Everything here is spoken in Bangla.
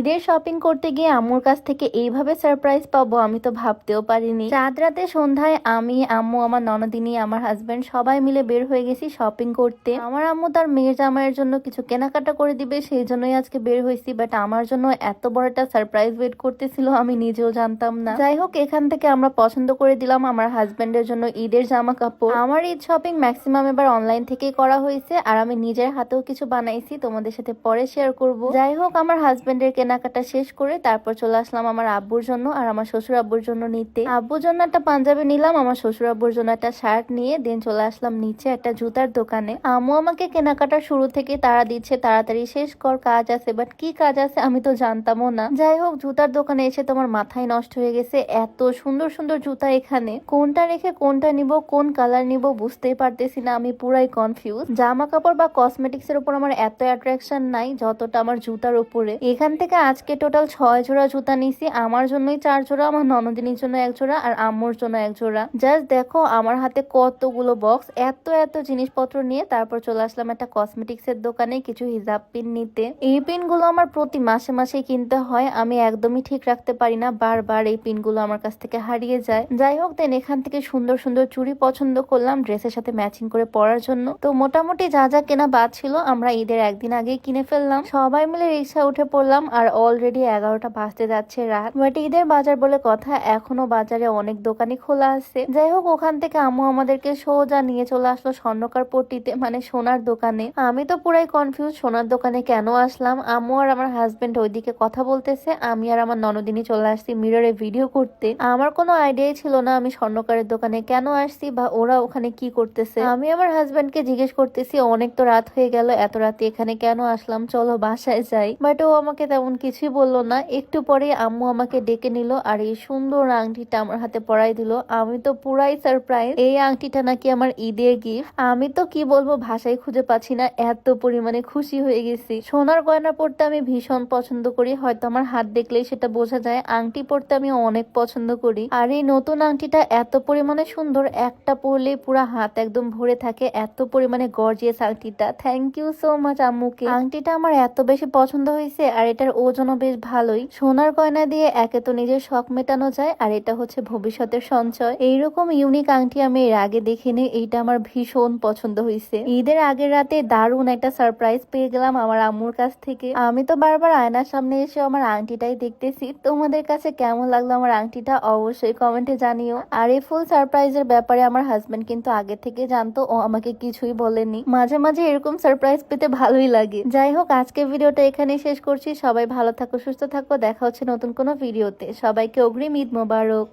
ঈদের শপিং করতে গিয়ে আম্মুর কাছ থেকে এইভাবে সারপ্রাইজ পাবো আমি তো ভাবতেও পারিনি। রাত রাতে সন্ধ্যায় আমি, আম্মু, আমার ননদিনী, আমার হাজবেন্ড সবাই মিলে বের হয়ে গেছি শপিং করতে। আমার আম্মু তার মেয়ের জামাইয়ের জন্য কিছু কেনাকাটা করে দিবে, সেই জন্যই আজকে বের হয়েছি বাট আমার জন্য এত বড় একটা সারপ্রাইজ ওয়েট করতেছিল আমি নিজেও জানতাম না। যাই হোক, এখান থেকে আমরা পছন্দ করে দিলাম আমার হাজবেন্ডের জন্য ঈদের জামা কাপড়। আমার ঈদ শপিং ম্যাক্সিমাম এবার অনলাইন থেকেই করা হয়েছে, আর আমি নিজের হাতেও কিছু বানাইছি, তোমাদের সাথে পরে শেয়ার করব। যাই হোক, আমার হাজবেন্ডের কেনাকাটা শেষ করে তারপর চলে আসলাম আমার আব্বুর জন্য আর আমার শ্বশুর আব্বুর জন্য নিতে। আব্বুর জন্য একটা পাঞ্জাবি নিলাম, আমার শ্বশুর আব্বুর জন্য একটা শার্ট নিয়ে দেন চলে আসলাম নিচে একটা জুতার দোকানে। আম্মু আমাকে কেনাকাটা শুরু থেকে তারা দিচ্ছে, তাড়াতাড়ি শেষ কর, কাজ আছে বাট কি কাজ আছে আমি তো জানতামও না। যাই হোক, জুতার দোকানে এসে তোমার মাথায় নষ্ট হয়ে গেছে, এত সুন্দর সুন্দর জুতা এখানে। কোনটা রেখে কোনটা নিব, কোন কালার নিব বুঝতেই পারতেছি না, আমি পুরাই কনফিউজ জামা কাপড় বা কসমেটিক্স এর উপর আমার এত অ্যাট্রাকশন নাই, যতটা আমার জুতার উপরে। এখান থেকে আজকে টোটাল ছয় জোড়া জুতা নিছি। আমার জন্যই চার জোড়া, আমার ননদিনীর জন্য এক জোড়া আর আম্মুর জন্য এক জোড়া। জাস্ট দেখো আমার হাতে কতগুলো বক্স এত এত জিনিসপত্র নিয়ে তারপর চলে আসলাম একটা কসমেটিক্স এর দোকানে কিছু হিজাব পিন নিতে। এই পিনগুলো আমার প্রতি মাসে মাসে কিনতে হয়, আমি একদমই ঠিক রাখতে পারি না, বারবার এই পিনগুলো আমার কাছ থেকে হারিয়ে যায়। যাই হোক দেন এখান থেকে সুন্দর সুন্দর চুড়ি পছন্দ করলাম ড্রেসের সাথে ম্যাচিং করে পরার জন্য। তো মোটামুটি যা যা কেনা বাদ ছিল, আমরা ঈদের একদিন আগে কিনে ফেললাম। সবাই মিলে রিক্সা উঠে পড়লাম আর অলরেডি এগারোটা বাজতে যাচ্ছে রাত। বাট ঈদের বাজার বলে কথা, এখনও বাজারে অনেক দোকানই খোলা আছে। যাই হোক, ওখান থেকে আম্মু আমাদেরকে সোজা নিয়ে চলে আসলো স্বর্ণকার পট্টিতে মানে সোনার দোকানে। আমি তো পুরাই কনফিউজ সোনার দোকানে কেন আসলাম? আম্মু আর আমার হাজবেন্ড ওইদিকে কথা বলতেছে, আমি আর আমার ননদিনী চলে আসছি মিররে ভিডিও করতে। আমার কোনো আইডিয়াই ছিল না আমি স্বর্ণকারের দোকানে কেন আসছি বা ওরা ওখানে কি করতেছে। আমি আমার হাজবেন্ডকে জিজ্ঞেস করতেছি, অনেক তো রাত হয়ে গেল, এত রাতে এখানে কেন আসলাম? চলো বাসায় যাই। বাট ও আমাকে তেমন কিছুই বলল না। একটু পরে আম্মু আমাকে ডেকে নিল আর এই সুন্দর আংটিটা আমার হাতে পরাই দিল। আমি তো পুরাই সারপ্রাইজ এই আংটিটা নাকি আমার ঈদের গিফট আমি তো কি বলব ভাষায় খুঁজে পাচ্ছি না। এত পরিমাণে খুশি হয়ে গেছি। সোনার গয়না পড়তে আমি ভীষণ পছন্দ করি। হয়তো আমার হাত দেখলেই সেটা বোঝা যায়। আংটি পড়তে আমি অনেক পছন্দ করি। আর এই নতুন আংটিটা এত পরিমাণে সুন্দর। একটা পরলেই পুরো হাত একদম ভরে থাকে। এত পরিমাণে গর্জিয়াস আংটিটা। থ্যাংক ইউ সো মাচ আম্মুকে। আংটিটা আমার এত বেশি পছন্দ হয়েছে আর এটার ওজনও বেশ ভালোই। সোনার গয়না দিয়ে একে তো নিজের শখ মেটানো যায়, আর এটা হচ্ছে ভবিষ্যতের সঞ্চয়। এইরকম ইউনিক আংটি আমি এর আগে দেখিনি, এইটা আমার ভীষণ পছন্দ হয়েছে ঈদের আগের রাতে দারুণ একটা সারপ্রাইজ পেয়ে গেলাম আমার আম্মুর কাছ থেকে। আমি তো বারবার আয়নার সামনে এসে আমার আংটিটাই দেখতেছি। তোমাদের কাছে কেমন লাগল আমার আংটিটা অবশ্যই কমেন্টে জানিও। আর এই ফুল সারপ্রাইজের ব্যাপারে আমার হাজবেন্ড কিন্তু আগে থেকে জানতো, ও আমাকে কিছুই বলেনি। মাঝে মাঝে এরকম সারপ্রাইজ পেতে ভালোই লাগে। যাই হোক আজকে ভিডিওটা এখানেই শেষ করছি। সবাই ভালো থাকো সুস্থ থাকো। দেখা হচ্ছে নতুন কোনো ভিডিওতে। সবাইকে অগ্রিম ঈদ মোবারক।